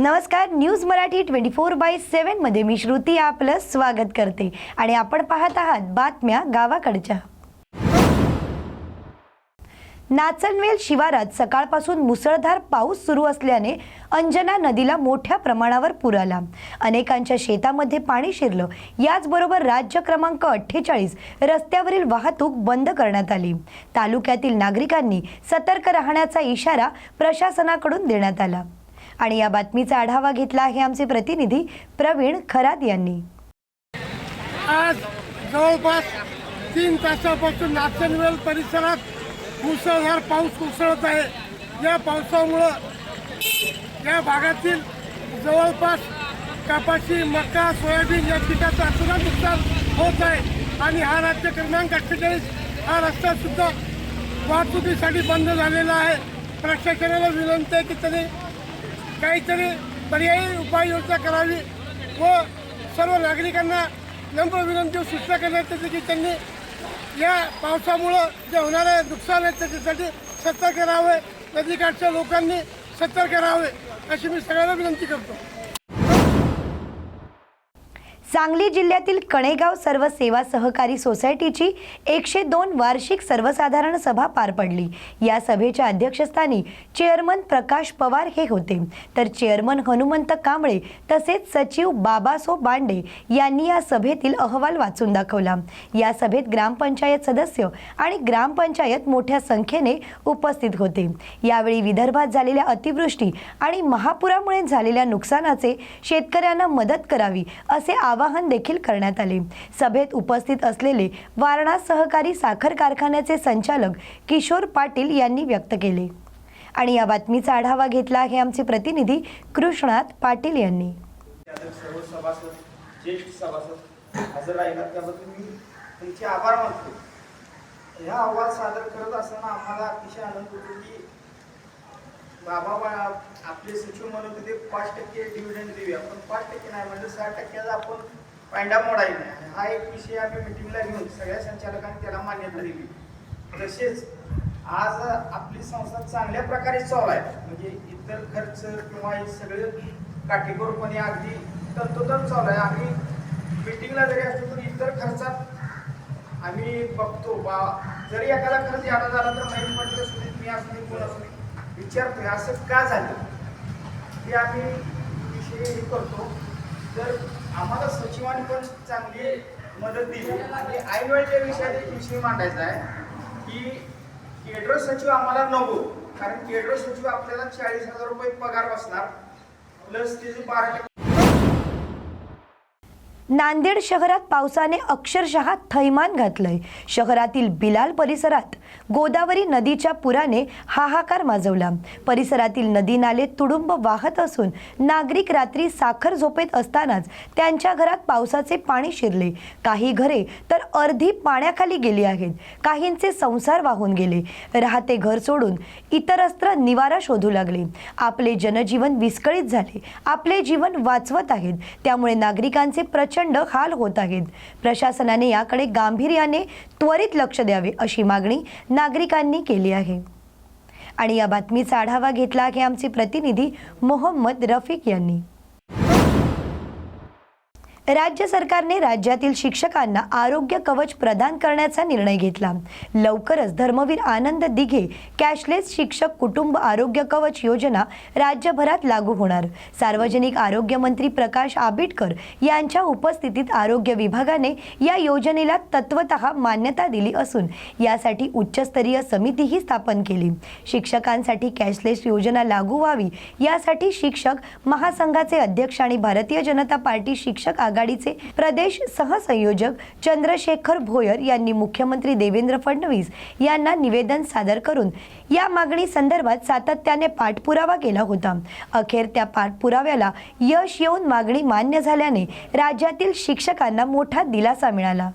नमस्कार news Marathi twenty four by सेवनमध्ये मी श्रुती आपलं स्वागत करते. आणि आपण पाहत आहात बातम्या गावाकडच्या. नाचनवेल शिवारात सकाळपासून मुसळधार पाऊस सुरू असल्याने अंजना नदीला मोठ्या प्रमाणावर पूर आला. अनेकांच्या शेतामध्ये पाणी शिरलं. याचबरोबर राज्य क्रमांक अठ्ठेचाळीस रस्त्यावरील वाहतूक बंद करण्यात आली. तालुक्यातील नागरिकांनी सतर्क राहण्याचा इशारा प्रशासनाकडून देण्यात आला. आणि या बातमीचा आढावा घेतला आहे आमचे प्रतिनिधी प्रवीण खरात यांनी. आज जवळपास तीन तासापासून नाचनवेल परिसरात मुसळधार पाऊस कोसळत आहे. या पावसामुळं या भागातील जवळपास कापाशी मका सोयाबीन या पिकाचं अचानक नुकसान होत आहे. आणि हा राज्य क्रमांक अठ्ठेचाळीस हा रस्ता सुद्धा वाहतुकीसाठी बंद झालेला आहे. प्रशासनाला विनंती आहे की त्याने काहीतरी पर्यायी उपाययोजना करावी व सर्व नागरिकांना नम्र विनंती सूचना करण्यात येते की त्यांनी या पावसामुळं जे होणारे नुकसान आहे त्याच्यासाठी सतर्क राहावे. नदीकाठच्या लोकांनी सतर्क राहावे अशी मी सगळ्यांना विनंती करतो. सांगली जिल्ह्यातील कणेगाव सर्व सेवा सहकारी सोसायटीची एकशे दोन वार्षिक सर्वसाधारण सभा पार पडली. या सभेच्या अध्यक्षस्थानी चेअरमन प्रकाश पवार हे होते. तर चेअरमन हनुमंत कांबळे तसेच सचिव बाबासो बांडे यांनी या सभेतील अहवाल वाचून दाखवला. या सभेत ग्रामपंचायत सदस्य आणि ग्रामपंचायत मोठ्या संख्येने उपस्थित होते. यावेळी विदर्भात झालेल्या अतिवृष्टी आणि महापुरामुळे झालेल्या नुकसानाचे शेतकऱ्यांना मदत करावी असे आवाहन आवाहन देखील करण्यात आले. सभेत उपस्थित असलेले वारणा सहकारी साखर कारखान्याचे संचालक किशोर पाटील यांनी व्यक्त केले. आणि या बातमीचा आढावा घेतला आहे आमचे प्रतिनिधी कृष्णात पाटील यांनी. ज्येष्ठ सभासद हजर राहिलात त्याबद्दल मी तुमचे आभार मानतो. ह्या अहवाल सादर करत असताना आम्हाला अतिशय आनंद होतो की बाबा बा- आपले सचिव म्हणत होते पाच टक्के डिव्हिडंड देऊया. पण पाच टक्के नाही म्हणजे सहा टक्क्याचा आपण पांडा मोडायला नाही. हा एक विषय आम्ही मिटिंगला घेऊन सगळ्या संचालकांनी त्याला मान्यता दिली. तसेच आज आपली संस्था चांगल्या प्रकारे चालू आहे. म्हणजे इतर खर्च किंवा हे सगळे काटेकोरपणे अगदी तंतोतंत चालू आहे. आम्ही मिटिंगला जरी असतो तर इतर खर्चात आम्ही बघतो. बा जरी एखादा खर्च यादा झाला तर माहीत म्हणजे पडलं असू दे मी असू दे कोण असू दे. विचारतोय असं का झालं? हे आम्ही विषय हे करतो. तर आम्हाला सचिवांनी पण चांगली मदत दिली. आणि ऐनवेळच्या विषयात एक विषय मांडायचा आहे की केडर सचिव आम्हाला नको. कारण केडर सचिव आपल्याला चाळीस हजार रुपये पगार बसणार प्लस त्याचे बारा नांदेड शहरात पावसाने अक्षरशः थैमान घातलंय. शहरातील बिलाल परिसरात गोदावरी नदीच्या पुराने हाहाकार माजवला. परिसरातील नदी नाले तुडुंब वाहत असून नागरिक रात्री साखर झोपेत असतानाच त्यांच्या घरात पावसाचे पाणी शिरले. काही घरे तर अर्धी पाण्याखाली गेली आहेत. काहींचे संसार वाहून गेले. राहते घर सोडून इतरस्त्र निवारा शोधू लागले. आपले जनजीवन विस्कळीत झाले. आपले जीवन वाचवत आहेत. त्यामुळे नागरिकांचे प्रचंड हाल होत आहेत. प्रशासनाने याकडे गांभीर्याने त्वरित लक्ष द्यावे अशी मागणी नागरिकांनी केली आहे. आणि या बातमीचा आढावा घेतला आहे आमचे प्रतिनिधी मोहम्मद रफिक यांनी. राज्य सरकारने राज्यातील शिक्षकांना आरोग्य कवच प्रदान करण्याचा निर्णय घेतला. लवकरच धर्मवीर आनंद दिघे कॅशलेस शिक्षक कुटुंब आरोग्य कवच योजना राज्यभरात लागू होणार. सार्वजनिक आरोग्य मंत्री प्रकाश आंबेडकर यांच्या उपस्थितीत आरोग्य विभागाने या योजनेला तत्वत मान्यता दिली असून यासाठी उच्चस्तरीय समितीही स्थापन केली. शिक्षकांसाठी कॅशलेस योजना लागू व्हावी यासाठी शिक्षक महासंघाचे अध्यक्ष आणि भारतीय जनता पार्टी शिक्षक आघाडीचे प्रदेश सहसंयोजक चंद्रशेखर भोयर यांनी मुख्यमंत्री देवेंद्र फडणवीस यांना निवेदन सादर करून या मागणी संदर्भात सातत्याने पाठपुरावा केला होता. अखेर त्या पाठपुराव्याला यश येऊन मागणी मान्य झाल्याने राज्यातील शिक्षकांना मोठा दिलासा मिळाला.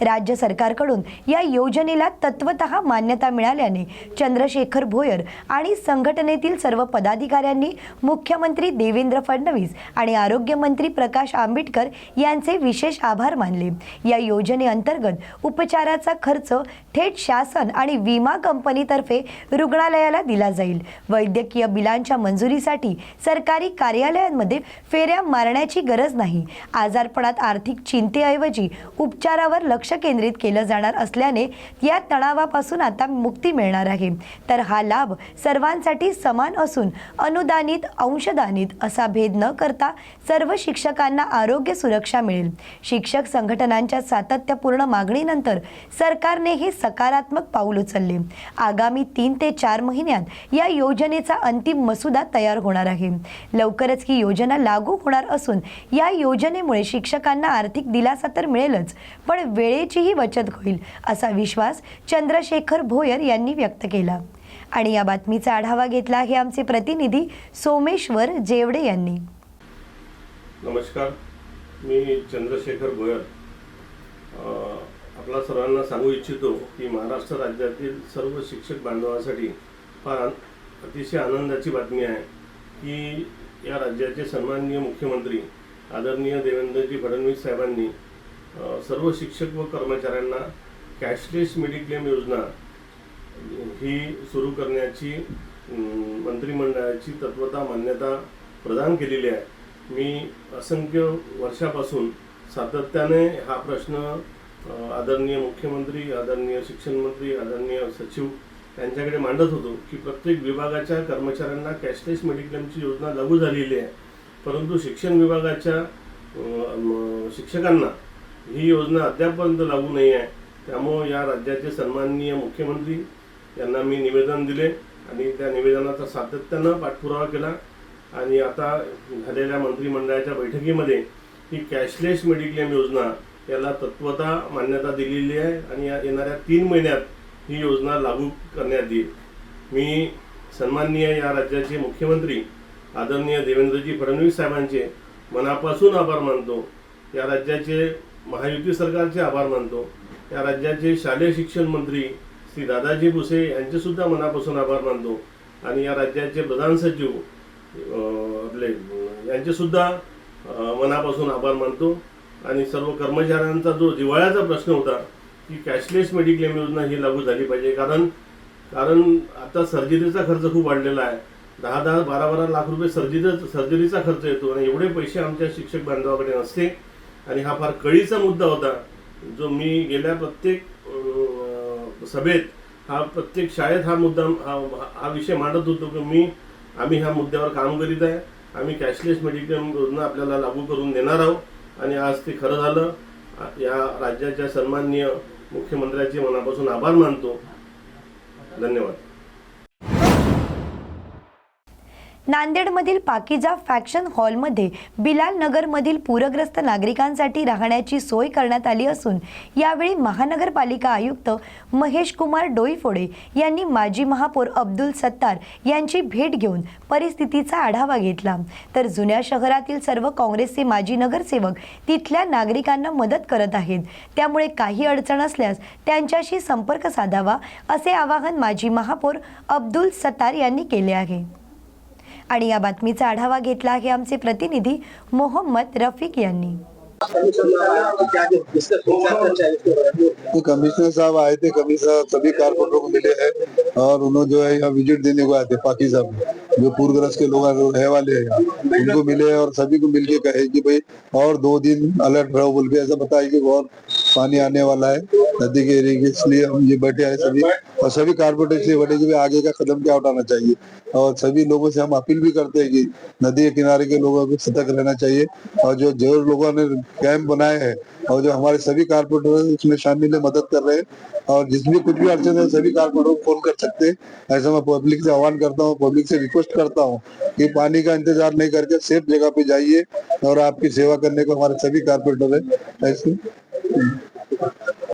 राज्य सरकारकडून या योजनेला तत्वत मान्यता मिळाल्याने चंद्रशेखर भोयर आणि संघटनेतील सर्व पदाधिकाऱ्यांनी मुख्यमंत्री देवेंद्र फडणवीस आणि आरोग्यमंत्री प्रकाश आंबेडकर यांचे विशेष आभार मानले. या योजनेअंतर्गत उपचाराचा खर्च थेट शासन आणि विमा कंपनीतर्फे रुग्णालयाला दिला जाईल. वैद्यकीय बिलांच्या मंजुरीसाठी सरकारी कार्यालयांमध्ये फेऱ्या मारण्याची गरज नाही. आजारपणात आर्थिक चिंतेऐवजी उपचारावर लक्ष केंद्रित केलं जाणार असल्याने या तणावापासून आता मुक्ती मिळणार आहे. तर हा लाभ सर्वांसाठी समान असून अनुदानित अंशदानित असा भेद न करता सर्व शिक्षकांना आरोग्य सुरक्षा मिळेल. शिक्षक संघटनांच्या सातत्यपूर्ण मागणीनंतर सरकारने हे सकारात्मक पाऊल उचलले. आगामी तीन ते चार महिन्यात या योजनेचा अंतिम मसुदा तयार होणार आहे. लवकरच ही योजना लागू होणार असून या योजनेमुळे शिक्षकांना आर्थिक दिलासा तर मिळेलच पण वेळेचीही बचत होईल असा विश्वास चंद्रशेखर भोयर यांनी व्यक्त केला. आणि या बातमीचा आढावा घेतला आहे आमचे प्रतिनिधी सोमेश्वर जेवडे यांनी. नमस्कार मी चंद्रशेखर भोयर. आपला सर्वांना सांगू इच्छितो की महाराष्ट्र राज्यातील सर्व शिक्षक बांधवांसाठी फार अतिशय आनंदाची बातमी आहे की या राज्याचे सन्माननीय मुख्यमंत्री आदरणीय देवेंद्रजी फडणवीस साहेबांनी सर्व शिक्षक व कर्मचाऱ्यांना कॅशलेस मेडिक्लेम योजना ही सुरू करण्याची मंत्रिमंडळाची तत्वता मान्यता प्रदान केलेली आहे. मी असंख्य वर्षापासून सातत्याने हा प्रश्न आदरणीय मुख्यमंत्री आदरणीय शिक्षण मंत्री आदरणीय सचिव यांच्याकडे मांडत होतो की प्रत्येक विभागाच्या कर्मचाऱ्यांना कॅशलेस मेडिक्लेमची योजना लागू झालेली आहे. परंतु शिक्षण विभागाच्या शिक्षकांना ही योजना अद्यापर्यंत लागू नाही आहे. त्यामुळं या राज्याचे सन्माननीय मुख्यमंत्री यांना मी निवेदन दिले आणि त्या निवेदनाचा सातत्यानं पाठपुरावा केला. आणि आता झालेल्या मंत्रिमंडळाच्या बैठकीमध्ये ही कॅशलेस मेडिक्लेम योजना याला तत्वता मान्यता दिलेली आहे आणि या येणाऱ्या तीन महिन्यात ही योजना लागू करण्यात येईल. मी सन्माननीय या राज्याचे मुख्यमंत्री आदरणीय देवेंद्रजी फडणवीस साहेबांचे मनापासून आभार मानतो. या राज्याचे महायुती सरकारचे आभार मानतो. या राज्याचे शालेय शिक्षण मंत्री श्री दादाजी भुसे यांचेसुद्धा मनापासून आभार मानतो. आणि या राज्याचे प्रधान सचिव आपले यांचेसुद्धा मनापासून आभार मानतो. आणि सर्व कर्मचाऱ्यांचा जो जिव्हाळ्याचा प्रश्न होता की कॅशलेस मेडिक्लेम योजना ही लागू झाली पाहिजे. कारण कारण आता सर्जरीचा खर्च खूप वाढलेला आहे. दहा दहा बारा बारा लाख रुपये सर्जरी सर्जरीचा खर्च येतो. आणि एवढे पैसे आमच्या शिक्षक बांधवाकडे नसते. आणि हा फार कळीचा मुद्दा होता. जो मी गेल्या प्रत्येक सभेत हा प्रत्येक शाळेत हा मुद्दा हा हा विषय मांडत होतो की मी आम्ही ह्या मुद्द्यावर काम करीत आहे. आम्ही कॅशलेस मेडिकल योजना आपल्याला लागू करून देणार आहोत. आणि आज ते खरं झालं. या राज्याच्या सन्माननीय मुख्यमंत्र्याचे मनापासून आभार मानतो. धन्यवाद. नांदेडमधील पाकिजा फॅक्शन हॉलमध्ये बिलाल नगरमधील पूरग्रस्त नागरिकांसाठी राहण्याची सोय करण्यात आली असून यावेळी महानगरपालिका आयुक्त महेश कुमार डोईफोडे यांनी माजी महापौर अब्दुल सत्तार यांची भेट घेऊन परिस्थितीचा आढावा घेतला. तर जुन्या शहरातील सर्व काँग्रेसचे माजी नगरसेवक तिथल्या नागरिकांना मदत करत आहेत. त्यामुळे काही अडचण असल्यास त्यांच्याशी संपर्क साधावा असे आवाहन माजी महापौर अब्दुल सत्तार यांनी केले आहे. आणि या बातमीचा आढावा घेतला आहे आमचे प्रतिनिधी मोहम्मद रफिक यांनी. तो कमिश्नर साहब आए थे कमिश्नर सभी कारपोरेटरों को मिले हैं और उन्होंने जो है यहाँ विजिट देने को आए थे पाकि साहब जो पूरग्रस्त के लोग रहे वाले हैं यहाँ उनको मिले और सभी को मिलके कहे कि भाई और दो दिन अलर्ट रहो बोल के ऐसा बताया कि और पानी आने वाला है, नदी के एरिए इसलिए हम ये बैठे हैं सभी। और सभी कारपोरेटर से बैठे कि आगे का कदम क्या उठाना चाहिए? और सभी लोगों से हम अपील भी करते हैं कि नदी के किनारे के लोगों को सतर्क रहना चाहिए। और जो जो लोगों ने कैंप बनाए हैं, और जो हमारे सभी कारपोरेटर इसमें शामिल है, मदद कर रहे हैं। और जिसमें कुछ भी अड़चन है, सभी कारपोरेटर को फ़ोन कर सकते हैं। ऐसा मैं पब्लिक से आह्वान करता हूँ पब्लिक से रिक्वेस्ट करता हूँ कि पानी का इंतज़ार नहीं करके सेफ़ जगह पे जाइए, और आपकी सेवा करने को हमारे सभी कारपोरेटर है। ऐसे। うん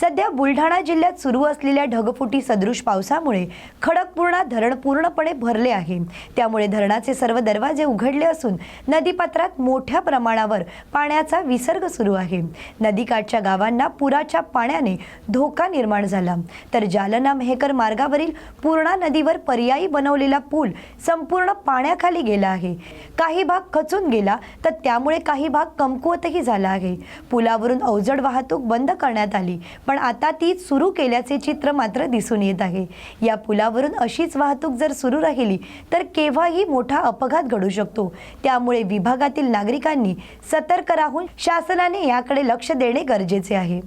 सध्या बुलढाणा जिल्ह्यात सुरू असलेल्या ढगफुटी सदृश पावसामुळे खडकपूर्णा धरण पूर्णपणे भरले आहे. त्यामुळे धरणाचे सर्व दरवाजे उघडले असून नदीपात्रात मोठ्या प्रमाणावर पाण्याचा विसर्ग सुरू आहे. नदीकाठच्या गावांना पुराच्या पाण्याने धोका निर्माण झाला. तर जालना मेहकर मार्गावरील पूर्णा नदीवर पर्यायी बनवलेला पूल संपूर्ण पाण्याखाली गेला आहे. काही भाग खचून गेला तर त्यामुळे काही भाग कमकुवतही झाला आहे. पुलावरून अवजड वाहतूक बंद करण्यात आली. पण आता ती सुरू केल्याचे चित्र मात्र दिसून येत आहे. या पुलावरून अशीच वाहतूक जर सुरू राहिली तर केव्हाही मोठा अपघात घडू शकतो. त्यामुळे विभागातील नागरिकांनी सतर्क राहून शासनाने याकडे लक्ष देणे गरजेचे आहे.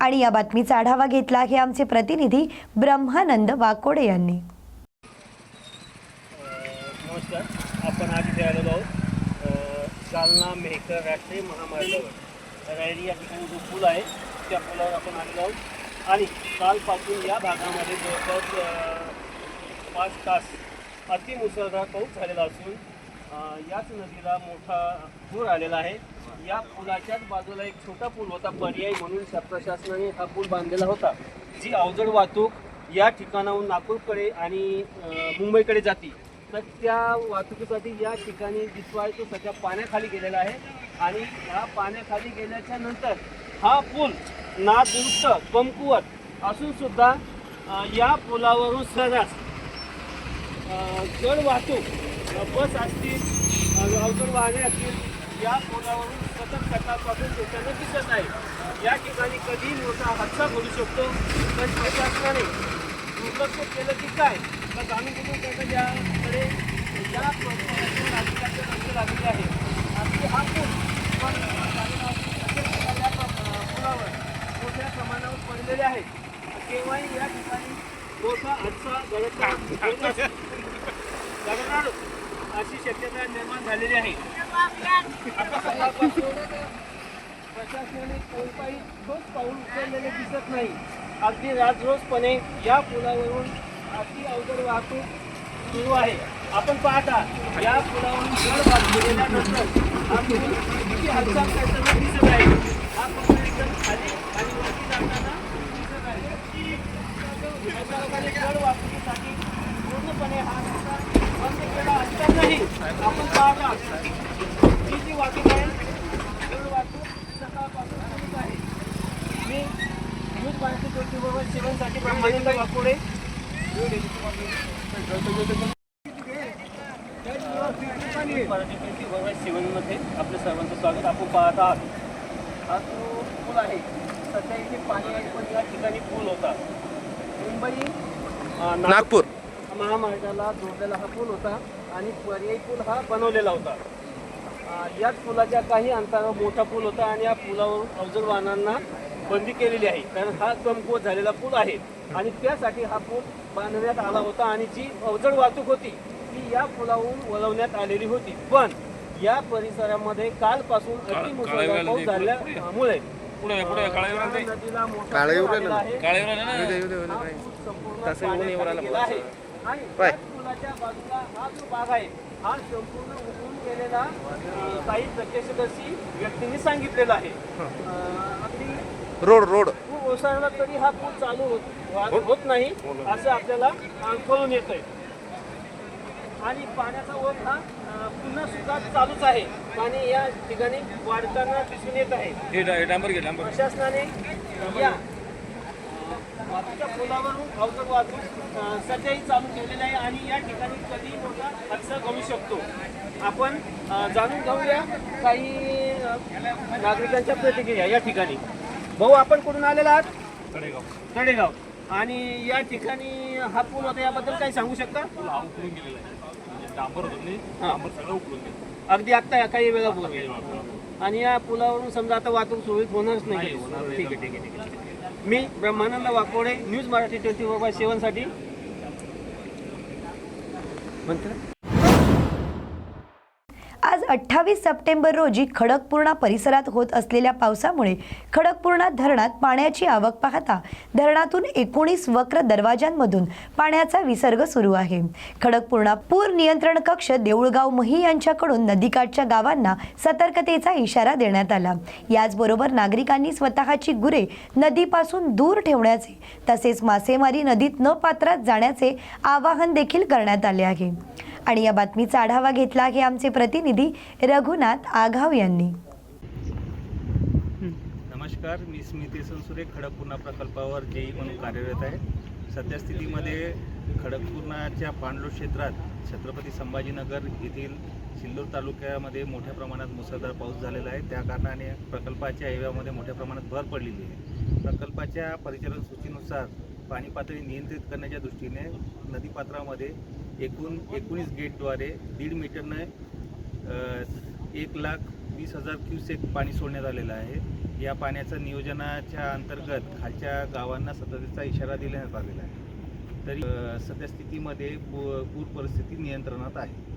आणि या बातमीचा आढावा घेतला आहे आमचे प्रतिनिधी ब्रह्मानंद वाकोडे यांनी. नमस्कार. आपण आज इथे आलेलो आहोत. जालना मेहकर राष्ट्रीय महामार्गावर. रायरी या ठिकाणी जो पूल आहे त्या पुलावर आपण आलेलो आहोत. आणि कालपासून या भागामध्ये जवळपास पाच तास अतिमुसळधार पाऊस झालेला असून याच नदीला मोठा पूर आलेला आहे. या पुलाच्याच बाजूला एक छोटा पूल होता पर्यायी म्हणून शा- प्रशासनाने हा पूल बांधलेला होता. जी अवजड वाहतूक या ठिकाणाहून नागपूरकडे आणि मुंबईकडे जाते. तर त्या वाहतुकीसाठी या ठिकाणी दिसवाय तो सध्या पाण्याखाली गेलेला आहे. आणि या पाण्याखाली गेल्याच्यानंतर हा पूल नादुरुस्त कमकुवत असून सुद्धा या पुलावरून सहजाच जड वाहतूक बस असतील अवजड वाहने असतील या पुलावरून सतत सकाळपासून देताना दिसत आहे. या ठिकाणी कधीही मोठा हादसा घडू शकतो. तर प्रशासनाने दुर्लक्ष केलं की काय? तर जाणून बुजून त्याचं याकडे या प्रकरणातून लक्ष लागले आहे. आणि हा पूल पण झालेला असून सध्या या स्तरावर मोठ्या प्रमाणावर पडलेले आहेत. केव्हाही या ठिकाणी मोठा हादसा घडत घडणार अशी शक्यता निर्माण झालेली आहे. प्रशासनाने कोणताही ठोस पाऊल उचललेले दिसत नाही. अगदी राजरोजपणे या पुलावरून अगदी अवघड वाहतूक सुरू आहे. आपण पाहता या पुलावरून जड वाहतूक गेल्यानंतर हा किती हालचाल करताना दिसत आहे. शिवनमध्ये आपलं सर्वांचं स्वागत आपण पाहत आहात। हा जो पूल आहे. सध्या इथे पाणी आहे पण या ठिकाणी पूल होता. मुंबई अं, नागपूर महामार्गाला जोडलेला हा पूल होता आणि पर्यायी पूल हा बनवलेला होता. अं, याच पुलाच्या काही अंतरावर मोठा पूल होता आणि या पुलावरून अवजड वाहनांना बंदी केलेली आहे. कारण हा कमकुवत झालेला पूल आहे आणि त्यासाठी हा पूल बांधण्यात आला होता आणि जी अवजड वाहतूक होती ती या पुलावरून वळवण्यात आलेली होती. पण या परिसरामध्ये कालपासून अतिमुसळधार पाऊस झाल्यामुळे नदीला मोठा पूर आलेला. आहे. हा संपूर्ण गेला आहे. आणि पुलाच्या बाजूला हा जो भाग आहे हा संपूर्ण उघडून गेलेला अं, काही प्रत्यक्षदर्शी व्यक्तींनी सांगितलेला आहे. अं, अगदी रोड रोड. पूर ओसरला तरी हा पूल चालू होत होत नाही असं आपल्याला अं, कळून येतंय. आणि पाण्याचा ओघ हा पुन्हा सुद्धा चालूच आहे. पाणी या ठिकाणी वाढताना दिसून येत आहे. प्रशासनाने या वाहतूच्या पुलावरून अवजड वाहतूक सध्याही चालू केलेली आहे आणि या ठिकाणी कधी मोठा हादसा घडू शकतो. आपण जाणून घेऊया काही नागरिकांच्या प्रतिक्रिया या ठिकाणी. भाऊ आपण कुठून आलेला आहात? कडेगाव तडेगाव आणि या ठिकाणी हा पूल होता याबद्दल काही सांगू शकता? हा उकळून गेलेला आहे. म्हणजे डांबर होतं नाही. डांबर सगळं उकळून गेलं. अगदी आत्ता काही वेळापूर्वी. आणि या पुलावरून समजा आता वाहतूक सुरळीत होणारच नाही. ठीक आहे ठीक आहे ठीक आहे मी Brahmanand Wakode news Marathi twenty four by सेवनसाठी आज अठ्ठावीस सप्टेंबर रोजी खडकपूर्णा परिसरात होत असलेल्या पावसामुळे खडकपूर्णा धरणात पाण्याची आवक पाहता धरणातून एकोणीस वक्र दरवाजांमधून पाण्याचा विसर्ग सुरू आहे. खडकपूर्णा पूर नियंत्रण कक्ष देऊळगाव मही यांच्याकडून नदीकाठच्या गावांना सतर्कतेचा इशारा देण्यात आला. याचबरोबर नागरिकांनी स्वतःची गुरे नदीपासून दूर ठेवण्याचे तसेच मासेमारी नदीत न पात्रात जाण्याचे आवाहन देखील करण्यात आले आहे. आणि या बातमीचा आढावा घेतला आहे आमचे प्रतिनिधी रघुनाथ आघाव यांनी. नमस्कार मी स्मिती संसुरे खडकपूर्णा प्रकल्पावर जेई म्हणून कार्यरत आहे. सध्या स्थितीमध्ये खडकपूर्णाच्या पाणलोट क्षेत्रात छत्रपती संभाजीनगर येथील सिल्लोर तालुक्यामध्ये मोठ्या प्रमाणात मुसळधार पाऊस झालेला आहे. त्या कारणाने प्रकल्पाच्या एव्यामध्ये मोठ्या प्रमाणात भर पडलेली आहे. प्रकल्पाच्या परिचालन सूचीनुसार पाणी पातळी नियंत्रित करण्याच्या दृष्टीने नदीपात्रामध्ये एकूण एकोणीस गेटद्वारे दीड मीटरनं एक लाख वीस हजार क्युसेक पाणी सोडण्यात आलेलं आहे. या पाण्याचं नियोजनाच्या अंतर्गत खालच्या गावांना सततचा इशारा देण्यात आलेला आहे. तरी सद्यस्थितीमध्ये पूर परिस्थिती नियंत्रणात आहे.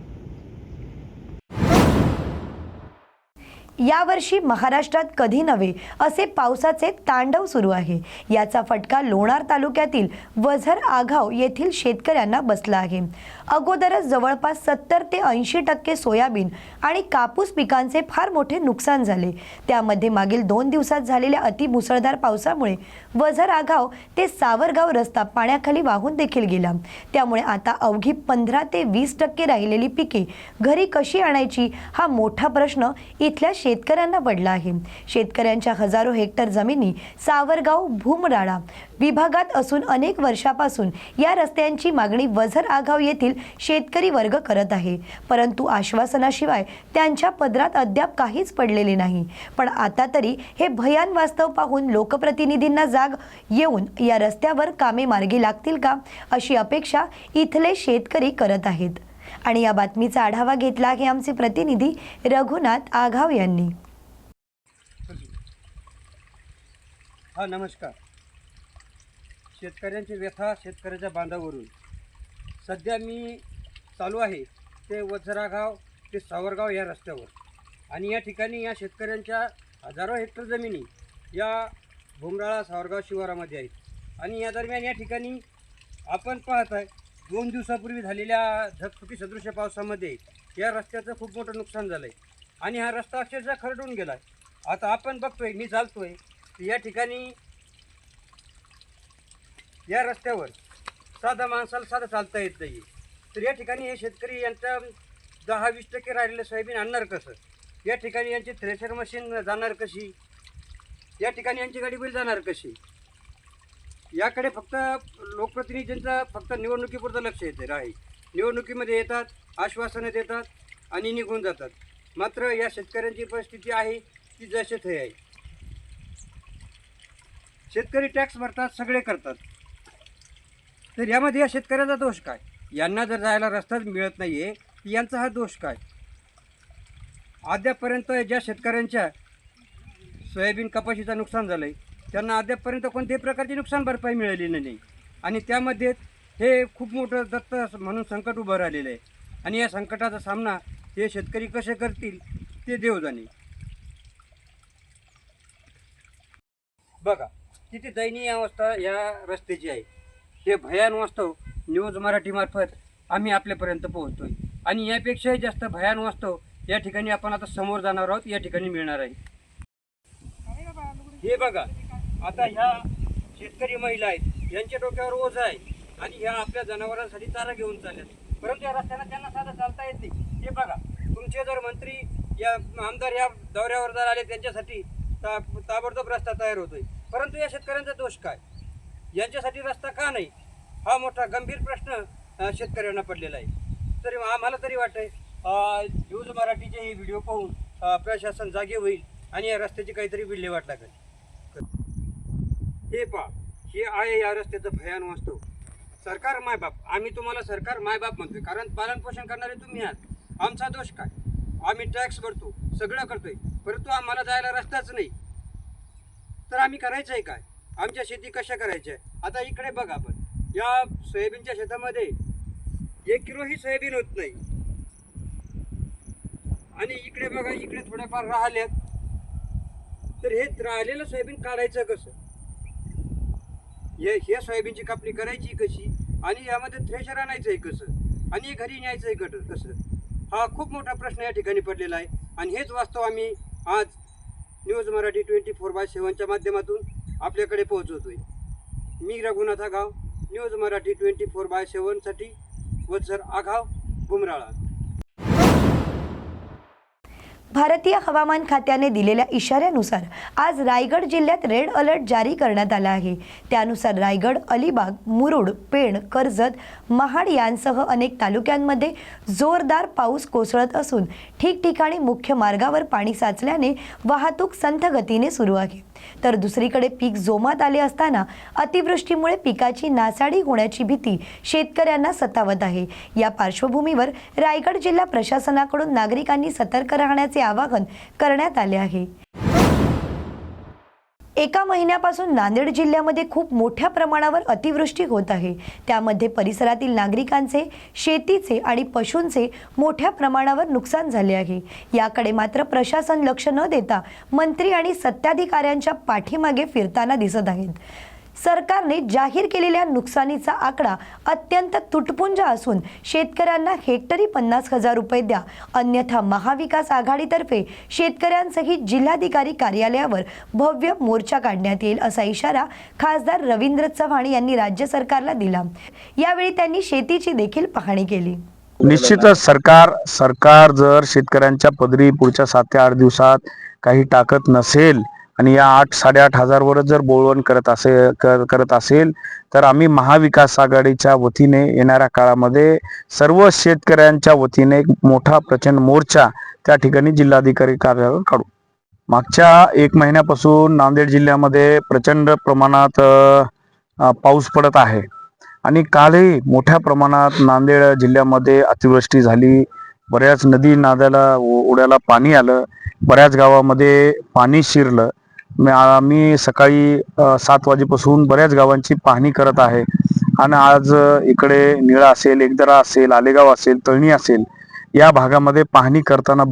यावर्षी महाराष्ट्रात कधी नव्हे असे पावसाचे तांडव सुरू आहे. याचा फटका लोणार तालुक्यातील वझर आघाव येथील शेतकऱ्यांना बसला आहे. अगोदरच जवळपास सत्तर ते ऐंशी टक्के सोयाबीन आणि कापूस पिकांचे फार मोठे नुकसान झाले. त्यामध्ये मागील दोन दिवसात झालेल्या अतिमुसळधार पावसामुळे वझर आघाव ते सावरगाव रस्ता पाण्याखाली वाहून देखील गेला. त्यामुळे आता अवघी पंधरा ते वीस टक्के राहिलेली पिके घरी कशी आणायची हा मोठा प्रश्न इथल्या शेतकऱ्यांना पडला आहे. शेतकऱ्यांच्या हजारो हेक्टर जमिनी सावरगाव भूमराळा विभागात असून अनेक वर्षापासून या रस्त्यांची मागणी वझर आगाव येथील शेतकरी वर्ग करत आहे. परंतु आश्वासनाशिवाय त्यांच्या पदरात अद्याप काहीच पडलेले नाही. पण आता तरी हे भयान वास्तव पाहून लोकप्रतिनिधींना जाग येऊन या रस्त्यावर कामे मार्गी लागतील का? अशी अपेक्षा इथले शेतकरी करत आहेत. आणि या बातमीचा आढावा घेतला आहे आमचे प्रतिनिधी रघुनाथ आघाव यांनी. हा नमस्कार. शेतकऱ्यांची व्यथा शेतकऱ्याच्या बांधावरून. सध्या मी चालू आहे ते वजरागाव ते सावरगाव या रस्त्यावर. आणि या ठिकाणी या शेतकऱ्यांच्या हजारो हेक्टर जमिनी या भुमराळा सावरगाव शिवारामध्ये आहेत. आणि या दरम्यान या ठिकाणी आपण पाहत आहे दोन दिवसापूर्वी झालेल्या झगफुटी सदृश्य पावसामध्ये या रस्त्याचं खूप मोठं नुकसान झालं आहे आणि हा रस्ता अक्षरशः खरडून गेला आहे आता आपण बघतोय मी चालतोय या ठिकाणी या रस्त्यावर साधा माणसाला साधं चालता येत नाही तर या ठिकाणी हे शेतकरी यांच्या दहा वीस टक्के राहिलेलं सोयाबीन आणणार कसं? या ठिकाणी यांची थ्रेशर मशीन जाणार कशी? या ठिकाणी यांची गाडी बैल जाणार कशी? याकडे फक्त लोकप्रतिनिधींचा फक्त निवडणुकीपुरतं लक्ष येते आहे निवडणुकीमध्ये येतात आश्वासनं देतात आणि निघून जातात. मात्र या शेतकऱ्यांची परिस्थिती आहे ती जसे थे आहे. शेतकरी टॅक्स भरतात सगळे करतात. तर यामध्ये या शेतकऱ्याचा दोष काय? यांना जर जायला रस्ताच मिळत नाही आहे यांचा हा दोष काय? अद्यापपर्यंत ज्या शेतकऱ्यांच्या सोयाबीन कपाशीचं नुकसान झालं आहे त्यांना अद्यापपर्यंत कोणत्याही प्रकारची नुकसान भरपाई मिळालेली नाही. आणि त्यामध्ये हे खूप मोठं दत्त म्हणून संकट उभं राहिलेलं आहे. आणि या संकटाचा सामना हे शेतकरी कसे करतील ते देव जाणे बघा किती दयनीय अवस्था या रस्त्याची आहे. हे भयान वास्तव न्यूज मराठीमार्फत आम्ही आपल्यापर्यंत पोहोचतोय. आणि यापेक्षाही जास्त भयान वास्तव या ठिकाणी आपण आता समोर जाणार आहोत या ठिकाणी मिळणार आहे. हे बघा आता ह्या शेतकरी महिला आहेत यांच्या डोक्यावर ओझ आहे आणि ह्या आपल्या जनावरांसाठी चारा घेऊन चालल्यात. परंतु या रस्त्याला त्यांना साधा चालता येत नाही. हे बघा तुमचे जर मंत्री या आमदार या दौऱ्यावर जर आले त्यांच्यासाठी ता ताबडतोब रस्ता तयार होतोय. परंतु या शेतकऱ्यांचा दोष काय? यांच्यासाठी रस्ता का नाही? हा मोठा गंभीर प्रश्न शेतकऱ्यांना पडलेला आहे. तरी आम्हाला तरी वाटतंय न्यूज मराठीचे हे व्हिडिओ पाहून प्रशासन जागे होईल आणि या रस्त्याची काहीतरी विल्हेवाट लागेल. हे पा हे आहे या रस्त्याचं भयान वास्तव सरकार मायबाप आम्ही तुम्हाला सरकार मायबाप म्हणतोय कारण पालनपोषण करणारे तुम्ही आहात. आमचा दोष काय? आम्ही टॅक्स भरतो सगळं करतोय परंतु आम्हाला जायला रस्ताच नाही. तर आम्ही करायचं आहे काय? आमच्या शेती कशा करायच्या? आता इकडे बघा आपण. या सोयाबीनच्या शेतामध्ये एक किलो ही सोयाबीन होत नाही. आणि इकडे बघा इकडे थोड्याफार राहिल्यात. तर हे राहिलेलं सोयाबीन काढायचं कसं? हे हे सोयाबीनची कापणी करायची कशी? आणि यामध्ये थ्रेशर आणायचं आहे कसं? आणि घरी न्यायचं आहे कट कसं? हा खूप मोठा प्रश्न या ठिकाणी पडलेला आहे. आणि हेच वास्तव आम्ही आज news Marathi twenty four by सेवनच्या माध्यमातून आपल्याकडे पोहोचवतोय. मी Raghunath Aghav news Marathi twenty four by सेवनसाठी वत्सर आघाव बुमराळा. भारतीय हवामान खात्याने दिलेल्या इशाऱ्यानुसार आज रायगड जिल्ह्यात रेड अलर्ट जारी करण्यात आला आहे. त्यानुसार रायगड अलिबाग मुरुड पेण कर्जत महाड यांसह अनेक तालुक्यांमध्ये जोरदार पाऊस कोसळत असून ठिकठिकाणी मुख्य मार्गावर पाणी साचल्याने वाहतूक संथ गतीने सुरू आहे. तर दुसरीकडे पीक जोमात आले असताना अतिवृष्टीमुळे पिकाची नासाडी होण्याची भीती शेतकऱ्यांना सतावत आहे. या पार्श्वभूमीवर रायगड जिल्हा प्रशासनाकडून नागरिकांनी सतर्क राहण्याचे आवाहन करण्यात आले आहे. एका महिन्यापासून नांदेड जिल्ह्यामध्ये खूप मोठ्या प्रमाणावर अतिवृष्टी होत आहे. त्यामध्ये परिसरातील नागरिकांचे शेतीचे आणि पशूंचे मोठ्या प्रमाणावर नुकसान झाले आहे. याकडे मात्र प्रशासन लक्ष न देता मंत्री आणि सत्ताधिकाऱ्यांच्या पाठीमागे फिरताना दिसत आहेत. सरकारने जाहीर केलेल्या नुकसानीचा आकडा अत्यंत तुटपुंज असून शेतकऱ्यांना हेक्टरी पन्नास हजार रुपये द्या. अन्यथा महाविकास आघाडीतर्फे शेतकऱ्यांसहित जिल्हाधिकारी कार्यालयावर भव्य मोर्चा काढण्यात येईल असा इशारा खासदार रवींद्र चव्हाण यांनी राज्य सरकारला दिला. यावेळी त्यांनी शेतीची देखील पाहणी केली. निश्चितच सरकार सरकार जर शेतकऱ्यांच्या पदरी पुढच्या सात ते आठ दिवसात काही टाकत नसेल आणि या आठ साडेआठ हजारवरच जर बोळवण करत असे कर, करत असेल तर आम्ही महाविकास आघाडीच्या वतीने येणाऱ्या काळामध्ये सर्व शेतकऱ्यांच्या वतीने एक मोठा प्रचंड मोर्चा त्या ठिकाणी जिल्हाधिकारी कार्यालयावर काढू. मागच्या एक महिन्यापासून नांदेड जिल्ह्यामध्ये प्रचंड प्रमाणात पाऊस पडत आहे. आणि कालही मोठ्या प्रमाणात नांदेड जिल्ह्यामध्ये अतिवृष्टी झाली. बऱ्याच नदी नाद्याला उड्याला पाणी आलं. बऱ्याच गावामध्ये पाणी शिरलं. आम्ही सकाळी सात वाजेपासून बऱ्याच गावांची पाहणी करत आहे. आणि आज इकडे निळा असेल एकदरा असेल आलेगाव असेल तळणी असेल या भागामध्ये पाहणी करताना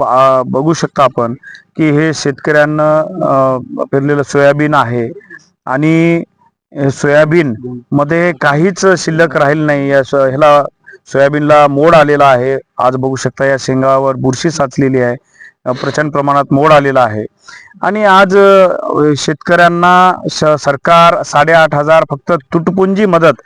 बघू शकता आपण की हे शेतकऱ्यांना अ, पेरलेलं सोयाबीन आहे. आणि सोयाबीन मध्ये काहीच शिल्लक राहील नाही. या ह्याला सोयाबीनला मोड आलेला आहे. आज बघू शकता या शेंगावर बुरशी साचलेली आहे. प्रचंड प्रमाणात मोड आलेला आहे. आणि आज शेतकऱ्यांना सरकार साडेआठ हजार फक्त तुटपुंजी मदत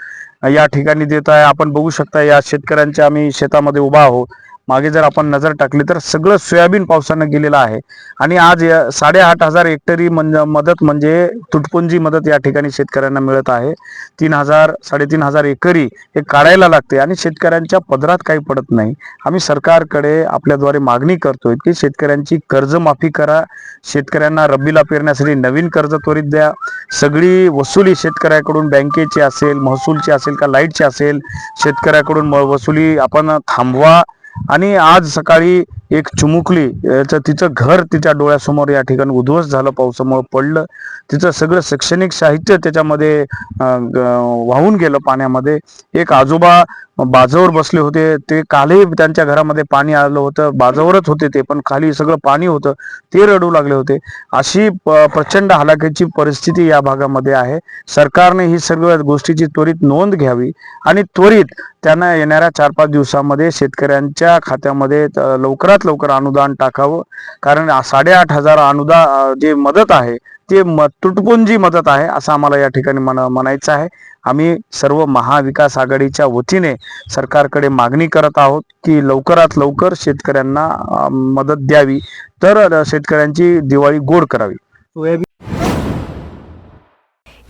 या ठिकाणी देत आहे. आपण बघू शकता या शेतकऱ्यांच्या आम्ही शेतामध्ये उभा आहोत. मागे जर आपण नजर टाकली तर सगळं सोयाबीन पावसानं गेलेलं आहे. आणि आज साडेआठ हजार हेक्टरी म्हणजे मदत म्हणजे तुटपुंजी मदत या ठिकाणी शेतकऱ्यांना मिळत आहे. तीन हजार साडेतीन हजार एकरी हे काढायला लागते आणि शेतकऱ्यांच्या पदरात काही पडत नाही. आम्ही सरकारकडे आपल्याद्वारे मागणी करतोय की शेतकऱ्यांची कर्जमाफी करा. शेतकऱ्यांना रब्बीला पेरण्यासाठी नवीन कर्ज त्वरित द्या. सगळी वसुली शेतकऱ्याकडून बँकेची असेल महसूलची असेल का लाईटची असेल शेतकऱ्याकडून वसुली आपण थांबवा. आणि आज सकाळी एक चुमुकली याचं तिचं घर तिच्या डोळ्यासमोर या ठिकाणी उद्ध्वस्त झालं पावसामुळे पडलं. तिचं सगळं शैक्षणिक साहित्य त्याच्यामध्ये वाहून गेलं पाण्यामध्ये. एक आजोबा बाजवर बसले होते ते कालही त्यांच्या घरामध्ये पाणी आलं होतं बाजवरच होते ते पण खाली सगळं पाणी होतं ते रडू लागले होते. अशी प्रचंड हलाखीची परिस्थिती या भागामध्ये आहे. सरकारने ही सगळ्या गोष्टीची त्वरित नोंद घ्यावी आणि त्वरित त्यांना येणाऱ्या चार पाच दिवसामध्ये शेतकऱ्यांच्या खात्यामध्ये लवकरात लवकरात लवकर अनुदान टाकावं. कारण साडेआठ हजार अनुदान जे मदत आहे ते म तुटपुंजी मदत आहे असं आम्हाला या ठिकाणी म्हणा म्हणायचं आहे. आम्ही सर्व महाविकास आघाडीच्या वतीने सरकारकडे मागणी करत आहोत की लवकरात लवकर शेतकऱ्यांना मदत द्यावी. तर शेतकऱ्यांची दिवाळी गोड करावी.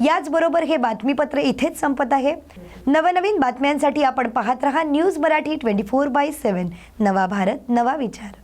याचबरोबर हे बातमीपत्र इथेच संपत आहे. नवनवीन बातम्यांसाठी आपण पाहत रहा news Marathi twenty four by seven नवा भारत नवा विचार.